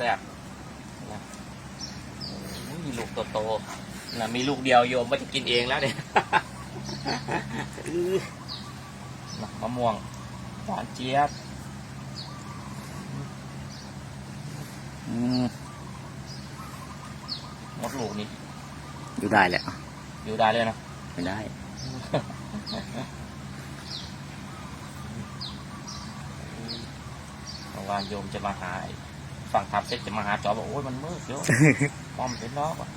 แซ่บๆนะอุ้ยลูกโตๆนะมีลูกเดียวโยมไม่จะกินเองแล้วเนี่ยอื้อนะมะม่วงหวานเจี๊ยบอืมมดลูกนี่อยู่ได้แหละอยู่ได้เลยนะไม่ได้เมื่อวานโยมจะมาหา ฝั่งทำเสร็จจะมาหาจอบอกโอ้ยมันมืดเยอะป้อมเป็นนอกอะ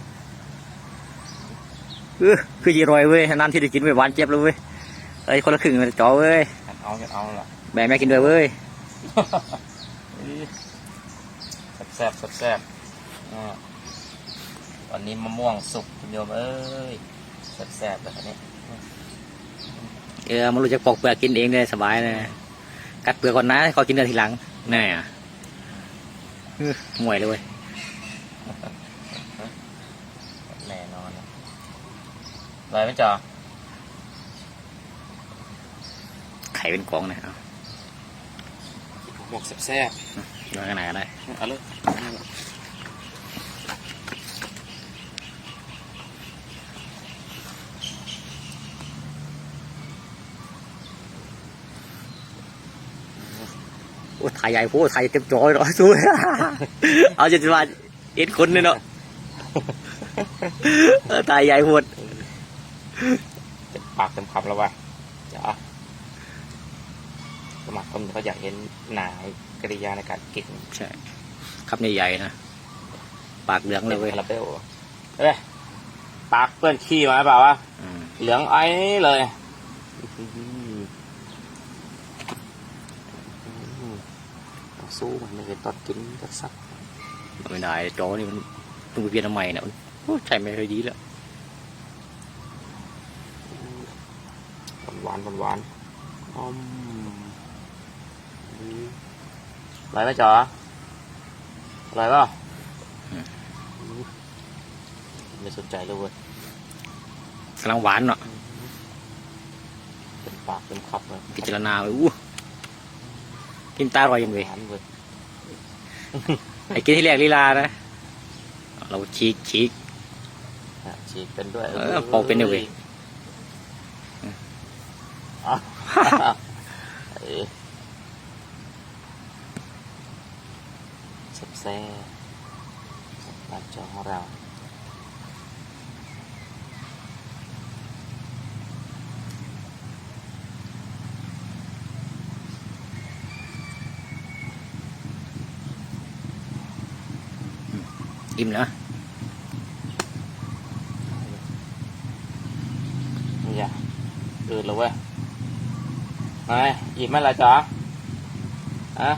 เออคือยีรอยเว้ยนานที่ได้กินเว้ยหวานเจี๊ยบเลยเว้ยไอ้ยคนละครึ่งเลยจ่อเว้ยกันเอากันเอาล่ะแบ่งแม่กินด้วยเว้ยแซ่บแซ่บแซ่บอ่าวันนี้มะม่วงสุกคุณโยมเอ้ยแซ่บแซ่บแบบนี้เออมันรู้จักปอกเปลือกกินเองเลยสบายเลยกัดเปลือกก่อนนะเขากินกันทีหลังแน่อะ เออห่วยเลยเว้ยแน่นอนนะอะไรไหมจ๊ะไข่เป็นกองนะเอาหมวกแซ่บดูขนาดไหนก็ได้ๆเอาเลย อ้ถ่ายใหญ่โพถ่ายเต็มจอเลยเนาะสู้เอาจะมาเอ็ดคนเลยเนาะเออถ่ายใหญ่โพดเต็มปากเต็มคำแล้วว่ะจ๊ะสมัครคนเขาอยากเห็นหนายกริยาในการกินใช่คำใหญ่ๆนะปากเหลืองเลยเว้ยคาราเบลเอ้ยปากเปื้อนขี้มาเปล่าวะอืมเหลืองไอ้เลย สู้มันเลยตอนกินก็สักไม่ได้จอนี่มันต้องไปเปลี่ยนทำไมเนี่ยมันโอ้ใช่ไม่ค่อยดีแล้วหวานหวานหวานๆอืมอร่อยไหมจ๋ออร่อยเปล่าไม่สนใจเลยเว้ยกำลังหวานเนาะเป็นปากเป็นคับเลยพิจารณาไปอู้ กินตาอร่อยยังเว้ยหวานเว้ยไอ้กินที่แรกลีลานะ เราฉีกฉีกอะฉีกเป็นด้วยเออปอกเป็นด้วยเว้ยอะเอ้ยแซ่บๆบ้านจอของเรา อิ่มแล้วนี่จ้ะอืดแล้วเว้ยไงอิ่มไหมล่ะจ๊ะฮะ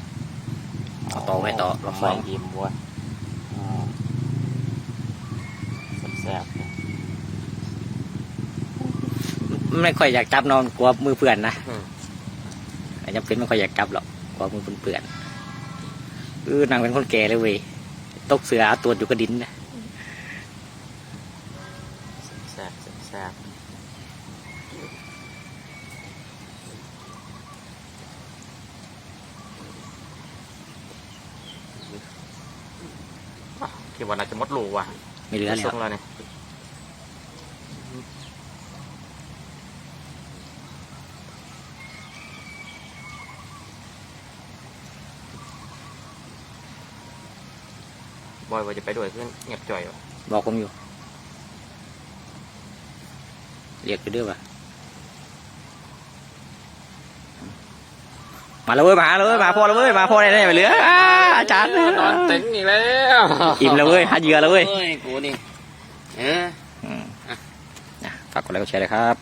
เอาต่อไว้ต่อรอบสองไม่อิ่มเว้ยอ่าแซ่บๆเนี่ยไม่ค่อยอยากจับนอนกลัวมือเปื่อนนะอืมอาจจะเป็นไม่ค่อยอยากจับหรอกกลัวมือเปื่อนเออนางเป็นคนแก่เลยเว้ย ตกเสือเอาตัวอยู่กระดินนะแซ่บแซ่บอะคิดว่าน่าจะมดลูกว่ะไม่เหลือแล้ส่วงแล้วเนี่ย บอยว่าจะไปด้วยเพื่อนเงียบจ่อยวะบอกผมอยู่ เรียกไปด้วยป่ะมาแล้วเว้ยมาแล้วเว้ยมาพอแล้วเว้ยมาพอได้ได้ไปเหลืออ่าอาจารย์นอนเต็งอีกแล้วอิ่มแล้วเว้ยหาเหยื่อแล้วเว้ยเฮ้ยกูนี่เอออืมอะฝากกดไลค์กดแชร์เลยครับ